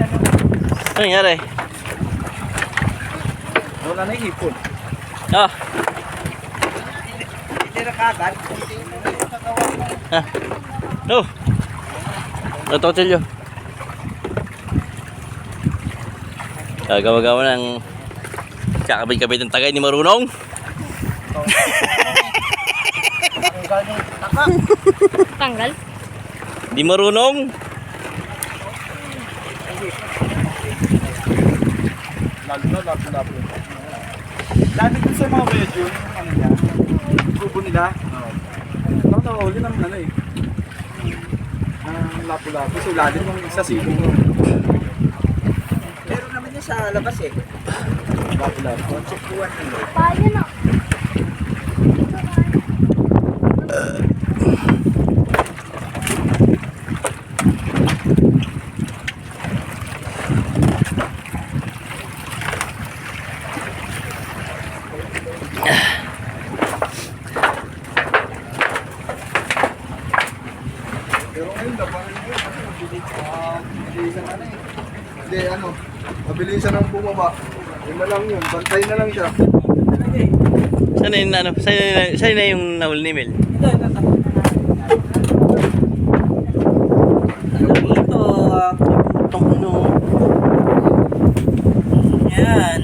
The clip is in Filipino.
Ano nangyari? Wala na yung hipon. Ah, na kagad. ah. No. Ito, Tilyo. Gagawa-gawa ng kakabit-kabit ng tagay ni Marunong. Tanggal? Di marunong. Lalo na, lalo na. Dami dun sa mga medyo, yung ano niya, yung kubo nila. Oo. Ano huli ng ano eh. Ang lapu-lapu sa ilalim ng isa silo. Meron naman yan sa labas eh. Lapu-lapu. Sukuan nila. Paano na? Pero ngayon, labanan nyo. Mabilis. Ah, Mabilisan ano eh. Hindi, ano. Mabilisan ang bumaba. Yun na lang yun. Bantay na lang siya. Saan na yung, ano, saan na, saan na yung nahuli ni Mel? Ito, Itong ano. yan.